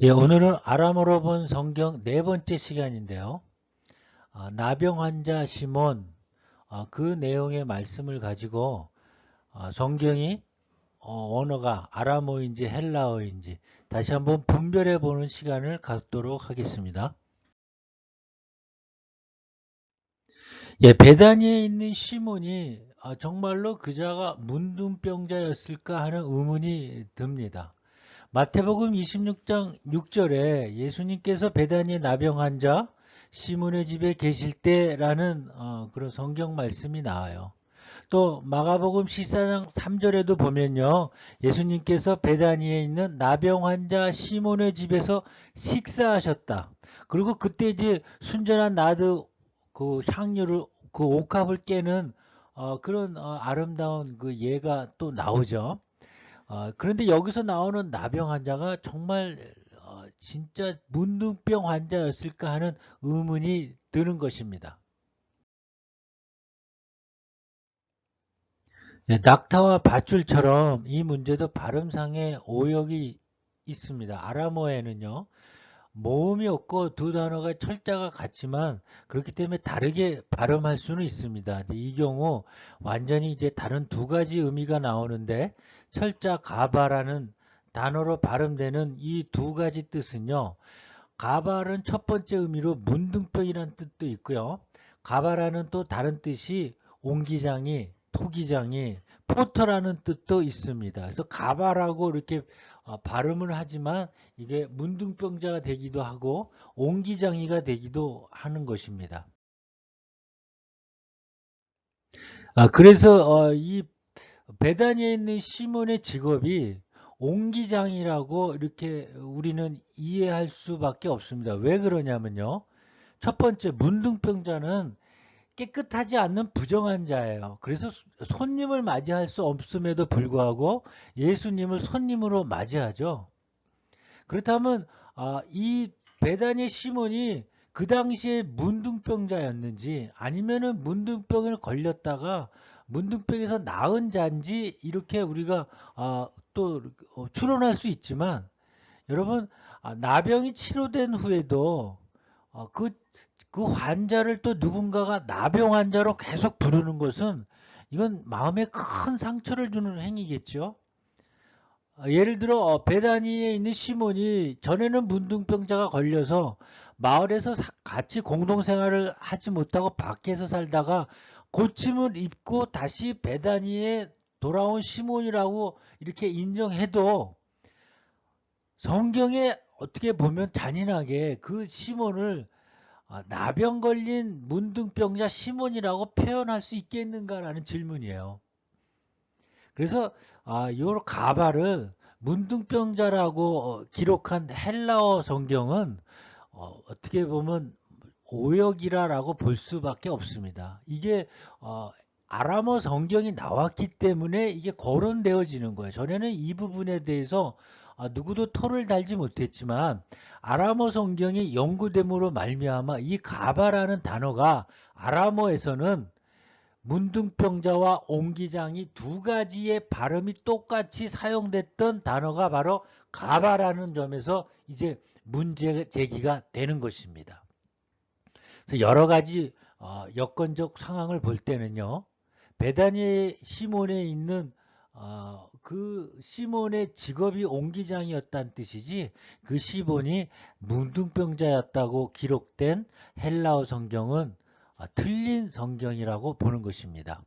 예, 오늘은 아람어로 본 성경 네 번째 시간인데요. 아, 나병 환자 시몬 아, 그 내용의 말씀을 가지고 아, 성경이 어, 언어가 아람어인지 헬라어인지 다시 한번 분별해 보는 시간을 갖도록 하겠습니다. 예, 베다니에 있는 시몬이 아, 정말로 그자가 문둥병자였을까 하는 의문이 듭니다. 마태복음 26장 6절에 예수님께서 베다니의 나병 환자 시몬의 집에 계실 때라는 어, 그런 성경 말씀이 나와요. 또 마가복음 14장 3절에도 보면요. 예수님께서 베다니에 있는 나병 환자 시몬의 집에서 식사하셨다. 그리고 그때 이제 순전한 나드 그 향유를 그 옥합을 깨는 어, 그런 어, 아름다운 그 예가 또 나오죠. 어, 그런데 여기서 나오는 나병 환자가 정말 어, 진짜 문둥병 환자였을까 하는 의문이 드는 것입니다. 네, 낙타와 밧줄처럼 이 문제도 발음상의 오역이 있습니다. 아람어에는요. 모음이 없고 두 단어가 철자가 같지만 그렇기 때문에 다르게 발음할 수는 있습니다. 이 경우 완전히 이제 다른 두 가지 의미가 나오는데 철자 가바라는 단어로 발음되는 이 두 가지 뜻은요. 가발은 첫 번째 의미로 문둥병이라는 뜻도 있고요. 가바라는 또 다른 뜻이 옹기장이, 토기장이, 포터라는 뜻도 있습니다. 그래서 가바라고 이렇게 어, 발음을 하지만 이게 문둥병자가 되기도 하고 옹기장이가 되기도 하는 것입니다. 아, 그래서 어, 이 베다니에 있는 시몬의 직업이 옹기장이라고 이렇게 우리는 이해할 수밖에 없습니다. 왜 그러냐면요. 첫 번째 문둥병자는 깨끗하지 않는 부정한 자예요. 그래서 손님을 맞이할 수 없음에도 불구하고 예수님을 손님으로 맞이하죠. 그렇다면 아, 이 베다니 시몬이 그 당시에 문둥병자였는지 아니면은 문둥병을 걸렸다가 문둥병에서 나은 자인지 이렇게 우리가 아, 또 어, 추론할 수 있지만 여러분 아, 나병이 치료된 후에도 어, 그 그 환자를 또 누군가가 나병 환자로 계속 부르는 것은 이건 마음에 큰 상처를 주는 행위겠죠. 어, 예를 들어 어, 베다니에 있는 시몬이 전에는 문둥병자가 걸려서 마을에서 같이 공동생활을 하지 못하고 밖에서 살다가 고침을 입고 다시 베다니에 돌아온 시몬이라고 이렇게 인정해도 성경에 어떻게 보면 잔인하게 그 시몬을 아, 나병 걸린 문둥병자 시몬이라고 표현할 수 있겠는가라는 질문이에요. 그래서 아, 요 가발을 문둥병자라고 어, 기록한 헬라어 성경은 어, 떻게 보면 오역이라라고 볼 수밖에 없습니다. 이게 어, 아람어 성경이 나왔기 때문에 이게 거론되어지는 거예요. 전에는 이 부분에 대해서 아, 누구도 토를 달지 못했지만 아람어 성경이 연구됨으로 말미암아 이 가바라는 단어가 아람어에서는 문둥병자와 옹기장이 두 가지의 발음이 똑같이 사용됐던 단어가 바로 가바라는 점에서 이제 문제 제기가 되는 것입니다. 그래서 여러 가지 어, 여건적 상황을 볼 때는요. 베다니 시몬에 있는 어, 그 시몬의 직업이 옹기장이었다는 뜻이지 그 시몬이 문둥병자였다고 기록된 헬라어 성경은 어, 틀린 성경이라고 보는 것입니다.